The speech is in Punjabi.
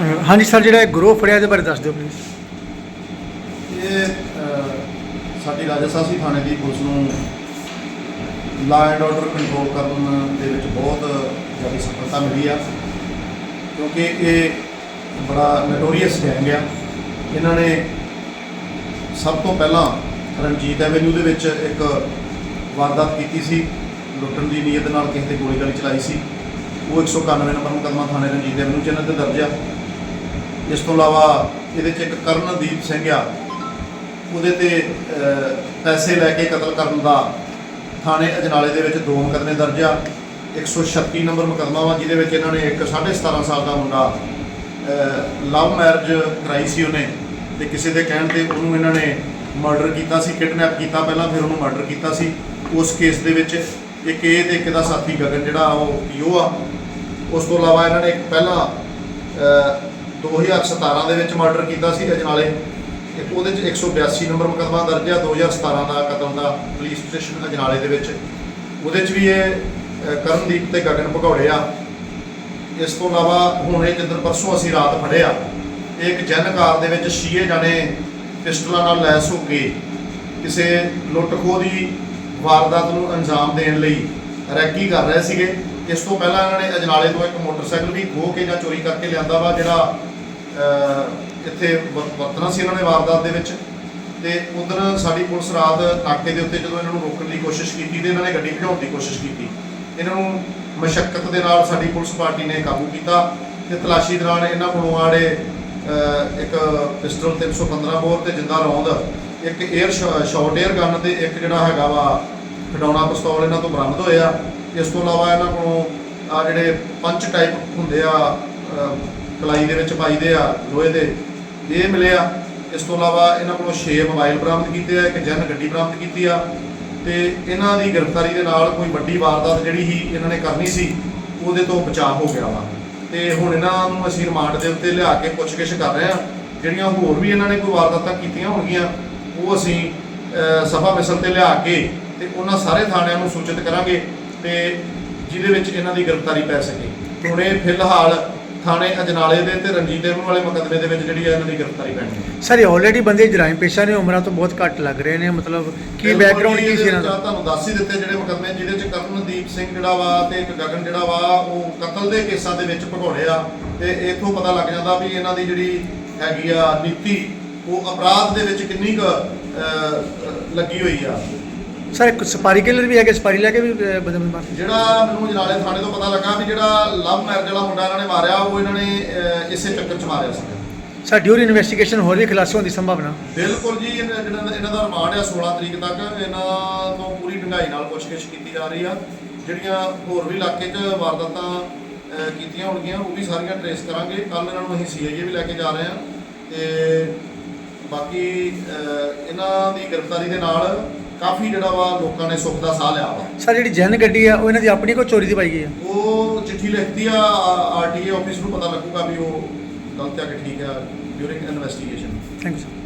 ਅਹ ਹਾਂਜੀ ਸਰ ਜਿਹੜਾ ਇਹ ਗਰੋਹ ਫੜਿਆ ਇਹਦੇ ਬਾਰੇ ਦੱਸ ਦਿਓ ਪਲੀਜ਼ ਇਹ ਅਹ, ਸਾਡੀ ਰਾਜਸਥਾਨੀ ਥਾਣੇ ਦੀ ਪੁਲਿਸ ਨੂੰ ਲਾ ਐਂਡ ਆਰਡਰ ਕੰਟਰੋਲ ਕਰਨ ਦੇ ਵਿੱਚ ਬਹੁਤ ਜ਼ਿਆਦਾ ਸਫਲਤਾ ਮਿਲੀ ਆ। ਕਿਉਂਕਿ ਇਹ ਬੜਾ ਨਟੋਰੀਅਸ ਗੈਂਗ ਆ। ਇਹਨਾਂ ਨੇ ਸਭ ਤੋਂ ਪਹਿਲਾਂ ਰਣਜੀਤ ਐਵੇਨਿਊ ਦੇ ਵਿੱਚ ਇੱਕ ਵਾਰਦਾਤ ਕੀਤੀ ਸੀ। ਲੁੱਟਣ ਦੀ ਨੀਅਤ ਨਾਲ ਕਿਸੇ ਤੇ ਗੋਲੀ ਚਲਾਈ ਸੀ। ਉਹ 191 ਨੰਬਰ ਮੁਕੱਦਮਾ ਥਾਣੇ ਰਣਜੀਤ ਐਵੇਨਿਊ ਚ ਇਹਨਾਂ ਤੇ ਦਰਜ ਆ। ਇਸ ਤੋਂ ਇਲਾਵਾ ਇਹਦੇ ਚ ਇੱਕ ਕਰਨਦੀਪ ਸਿੰਘ ਆ। ਉਹਦੇ ਤੇ ਪੈਸੇ ਲੈ ਕੇ ਕਤਲ ਕਰਨ ਦਾ ਥਾਣੇ ਅਜਨਾਲੇ ਦੇ ਵਿੱਚ ਦੋ ਮੁਕੱਦਮੇ ਦਰਜ ਆ। 136 ਨੰਬਰ ਮੁਕੱਦਮਾ ਵਾ, ਜਿਹਦੇ ਵਿੱਚ ਇਹਨਾਂ ਨੇ ਇੱਕ 17.5 ਸਾਲ ਦਾ ਮੁੰਡਾ ਲਵ ਮੈਰਿਜ ਕਰਾਈ ਸੀ ਉਹਨੇ ਤੇ ਕਿਸੇ ਦੇ ਕਹਿਣ ਤੇ ਉਹਨੂੰ ਇਹਨਾਂ ਨੇ ਮਰਡਰ ਕੀਤਾ ਸੀ, ਕਿਡਨੈਪ ਕੀਤਾ ਪਹਿਲਾਂ, ਫਿਰ ਉਹਨੂੰ ਮਰਡਰ ਕੀਤਾ ਸੀ। ਉਸ ਕੇਸ ਦੇ ਵਿੱਚ ਇੱਕ ਇਹ ਤੇ ਇੱਕ ਦਾ ਸਾਥੀ ਗਗਨ ਜਿਹੜਾ ਉਹ ਪੀਓ ਆ। ਉਸ ਤੋਂ ਇਲਾਵਾ ਇਹਨਾਂ ਨੇ ਇੱਕ ਪਹਿਲਾਂ 2017 ਦੇ ਵਿੱਚ ਮਰਡਰ ਕੀਤਾ ਸੀ ਅਜਨਾਲੇ ਇੱਕ ਉਹਦੇ ਚ 182 ਨੰਬਰ ਮੁਕੱਦਮਾ ਦਰਜ ਆ 2017 ਦਾ ਕਤਲ ਦਾ ਪੁਲਿਸ ਸਟੇਸ਼ਨ ਅਜਨਾਲੇ ਦੇ ਵਿੱਚ। ਉਹਦੇ ਚ ਵੀ ਇਹ ਕਰਨਦੀਪ ਤੇ ਗਗਨ ਭਗੌੜੇ ਆ। ਇਸ ਤੋਂ ਇਲਾਵਾ ਹੁਣ ਇਹ ਜਿੱਦਣ ਪਰਸੋਂ ਅਸੀਂ ਰਾਤ ਫੜਿਆ ਇਹ ਇੱਕ ਜਨ ਕਾਰ ਦੇ ਵਿੱਚ ਛੀਏ ਜਾਣੇ ਪਿਸਟਲਾਂ ਨਾਲ ਲੈਸ ਹੋ ਕੇ ਕਿਸੇ ਲੁੱਟ ਖੋਹ ਦੀ ਵਾਰਦਾਤ ਨੂੰ ਅੰਜਾਮ ਦੇਣ ਲਈ ਰੈਕੀ ਕਰ ਰਹੇ ਸੀਗੇ। ਇਸ ਤੋਂ ਪਹਿਲਾਂ ਇਹਨਾਂ ਨੇ ਅਜਨਾਲੇ ਤੋਂ ਇੱਕ ਮੋਟਰਸਾਈਕਲ ਵੀ ਖੋਹ ਕੇ ਜਾਂ ਚੋਰੀ ਕਰਕੇ ਲਿਆਂਦਾ ਵਾ, ਜਿਹੜਾ ਇੱਥੇ ਵਰ- ਵਰਤਣਾ ਸੀ ਇਹਨਾਂ ਨੇ ਵਾਰਦਾਤ ਦੇ ਵਿੱਚ। ਤੇ ਉਧਰ ਸਾਡੀ ਪੁਲਿਸ ਰਾਤ ਨਾਕੇ ਦੇ ਉੱਤੇ ਜਦੋਂ ਇਹਨਾਂ ਨੂੰ ਰੋਕਣ ਦੀ ਕੋਸ਼ਿਸ਼ ਕੀਤੀ ਤੇ ਇਹਨਾਂ ਨੇ ਗੱਡੀ ਭਜਾਉਣ ਦੀ ਕੋਸ਼ਿਸ਼ ਕੀਤੀ। ਇਹਨਾਂ ਨੂੰ ਮਸ਼ੱਕਤ ਦੇ ਨਾਲ ਸਾਡੀ ਪੁਲਿਸ ਪਾਰਟੀ ਨੇ ਕਾਬੂ ਕੀਤਾ ਤੇ ਤਲਾਸ਼ੀ ਦੌਰਾਨ ਇਹਨਾਂ ਕੋਲੋਂ ਆੜੇ ਇੱਕ ਪਿਸਟਲ 315 ਬੋਰ ਤੇ ਜਿੰਦਾ ਰੌਂਦ, ਇੱਕ 에ਅਰ ਸ਼ਾਰਟ 에ਅਰ ਗਨ ਤੇ ਇੱਕ ਜਿਹੜਾ ਹੈਗਾ ਵਾ ਖਡਾਉਣਾ ਪਿਸਤੌਲ ਇਹਨਾਂ ਤੋਂ ਬਰਾਮਦ ਹੋਇਆ। ਇਸ ਤੋਂ ਇਲਾਵਾ ਇਹਨਾਂ ਕੋਲੋਂ ਆ ਜਿਹੜੇ ਪੰਚ ਟਾਈਪ ਹੁੰਦੇ ਆ ਅਹ, ਕਲਾਈ ਦੇ ਵਿੱਚ ਪਾਈਦੇ ਆ ਲੋਹੇ ਦੇ। ਇਹ ਮਿਲਿਆ। ਇਸ ਤੋਂ ਇਲਾਵਾ ਇਹਨਾਂ ਕੋਲੋਂ 6 ਮੋਬਾਈਲ ਬਰਾਮਦ ਕੀਤੇ ਆ ਇੱਕ ਜਨ ਗੱਡੀ ਬਰਾਮਦ ਕੀਤੀ ਆ। ਤੇ ਇਹਨਾਂ ਦੀ ਗ੍ਰਿਫਤਾਰੀ ਦੇ ਨਾਲ ਕੋਈ ਵੱਡੀ ਵਾਰਦਾਤ ਜਿਹੜੀ ਸੀ ਇਹਨਾਂ ਨੇ ਕਰਨੀ ਸੀ ਉਹਦੇ ਤੋਂ ਬਚਾਅ ਹੋ ਗਿਆ ਵਾ। ਤੇ ਹੁਣ ਇਹਨਾਂ ਨੂੰ ਅਸੀਂ ਰਿਮਾਂਡ ਦੇ ਉੱਤੇ ਲਿਆ ਕੇ ਪੁੱਛਗਿੱਛ ਕਰ ਰਹੇ ਆ। ਜਿਹੜੀਆਂ ਹੋਰ ਵੀ ਇਹਨਾਂ ਨੇ ਕੋਈ ਵਾਰਦਾਤਾਂ ਕੀਤੀਆਂ ਹੋਣਗੀਆਂ ਉਹ ਅਸੀਂ ਅਹ, ਸਭਾ ਮਿਸਲ ਤੇ ਲਿਆ ਕੇ ਤੇ ਉਹਨਾਂ ਸਾਰੇ ਥਾਣਿਆਂ ਨੂੰ ਸੂਚਿਤ ਕਰਾਂਗੇ ਤੇ ਜਿਹਦੇ ਵਿੱਚ ਇਹਨਾਂ ਦੀ ਗ੍ਰਿਫਤਾਰੀ ਪੈ ਸਕੇ। ਹੁਣ ਇਹ ਫਿਲਹਾਲ ਥਾਣੇ ਅਜਨਾਲੇ ਦੇ ਤੇ ਰਣਜੀਤ ਐਵਨ ਵਾਲੇ ਮੁਕੱਦਮੇ ਦੇ ਵਿੱਚ ਜਿਹੜੀ ਹੈ ਇਹਨਾਂ ਦੀ ਗ੍ਰਿਫਤਾਰੀ ਪੈਣੀ ਹੈ। ਸਰ ਇਹ ਆਲਰੇਡੀ ਬੰਦੇ ਜਰਾਇਮ ਪੇਸ਼ਾ ਨੇ ਉਮਰਾਂ ਤੋਂ ਬਹੁਤ ਘੱਟ ਲੱਗ ਰਹੇ ਨੇ ਮਤਲਬ ਕੀ ਬੈਕਗ੍ਰਾਉਂਡ ਕੀ ਸੀ ਇਹਨਾਂ ਦਾ? ਤੁਹਾਨੂੰ ਦੱਸ ਹੀ ਦਿੱਤੇ ਜਿਹੜੇ ਮੁਕੱਦਮੇ ਜਿਹਦੇ ਚ ਕਰਨਦੀਪ ਸਿੰਘ ਜਿਹੜਾ ਵਾ ਤੇ ਇੱਕ ਗਗਨ ਜਿਹੜਾ ਵਾ ਉਹ ਕਤਲ ਦੇ ਕੇਸਾਂ ਦੇ ਵਿੱਚ ਭਗੌੜੇ ਆ। ਤੇ ਇਥੋਂ ਪਤਾ ਲੱਗ ਜਾਂਦਾ ਵੀ ਇਹਨਾਂ ਦੀ ਜਿਹੜੀ ਹੈਗੀ ਆ ਨੀਤੀ ਉਹ ਅਪਰਾਧ ਦੇ ਵਿੱਚ ਕਿੰਨੀ ਕੁ ਲੱਗੀ ਹੋਈ ਆ। ਸਰ ਇੱਕ ਸਪਾਰੀ ਕਿਲਰ ਵੀ ਹੈਗੇ ਸਪਾਰੀ ਲੈ ਕੇ ਵੀ ਅਹ, ਬੰਦੇ ਬੰਦੇ ਮਾਰ ਜਿਹੜਾ ਮੈਨੂੰ ਜਨਾਲੇ ਥਾਣੇ ਤੋਂ ਪਤਾ ਲੱਗਾ ਵੀ ਜਿਹੜਾ ਲਵ ਮੈਰਿਜ ਵਾਲਾ ਮੁੰਡਾ ਇਹਨਾਂ ਨੇ ਮਾਰਿਆ ਉਹ ਇਹਨਾਂ ਨੇ ਅਹ, ਇਸੇ ਚੱਕਰ 'ਚ ਮਾਰਿਆ ਸੀ। ਸਰ ਡਿਊਰ ਇਨਵੈਸਟੀਗੇਸ਼ਨ ਹੋਰ ਵੀ ਖੁਲਾਸੇ ਹੋਣ ਦੀ ਸੰਭਾਵਨਾ। ਬਿਲਕੁਲ ਜੀ ਇਹਨਾਂ ਜਿਹੜਾ ਇਹਨਾਂ ਦਾ ਰਿਮਾਂਡ ਆ 16 ਤਰੀਕ ਤੱਕ। ਇਹਨਾਂ ਤੋਂ ਪੂਰੀ ਡੂੰਘਾਈ ਨਾਲ ਪੁੱਛਗਿੱਛ ਕੀਤੀ ਜਾ ਰਹੀ ਆ। ਜਿਹੜੀਆਂ ਹੋਰ ਵੀ ਇਲਾਕੇ 'ਚ ਵਾਰਦਾਤਾਂ ਅਹ, ਕੀਤੀਆਂ ਹੋਣਗੀਆਂ ਉਹ ਵੀ ਸਾਰੀਆਂ ਟਰੇਸ ਕਰਾਂਗੇ। ਕੱਲ ਇਹਨਾਂ ਨੂੰ ਅਸੀਂ ਸੀਆਈਏ ਵੀ ਲੈ ਕੇ ਜਾ ਰਹੇ ਹਾਂ ਤੇ ਬਾਕੀ ਅਹ, ਇਹਨਾਂ ਦੀ ਗ੍ਰਿਫਤਾਰੀ ਦੇ ਨਾਲ ਕਾਫੀ ਜਿਹੜਾ ਵਾ ਲੋਕਾਂ ਨੇ ਸੁੱਖ ਦਾ ਸਾਹ ਲਿਆ ਵਾ। ਸਰ ਜਿਹੜੀ ਜਨ ਗੱਡੀ ਆ ਉਹ ਇਹਨਾਂ ਦੀ ਆਪਣੀ ਕੋਈ ਚੋਰੀ ਦੀ ਪਾਈ ਗਈ ਆ? ਉਹ ਚਿੱਠੀ ਲਿਖਤੀ ਆ ਆਰਟੀਏ ਆਫਿਸ ਨੂੰ ਪਤਾ ਲੱਗੂਗਾ ਵੀ ਉਹ ਗਲਤ ਆ ਕਿ ਠੀਕ ਆ during investigation thank you sir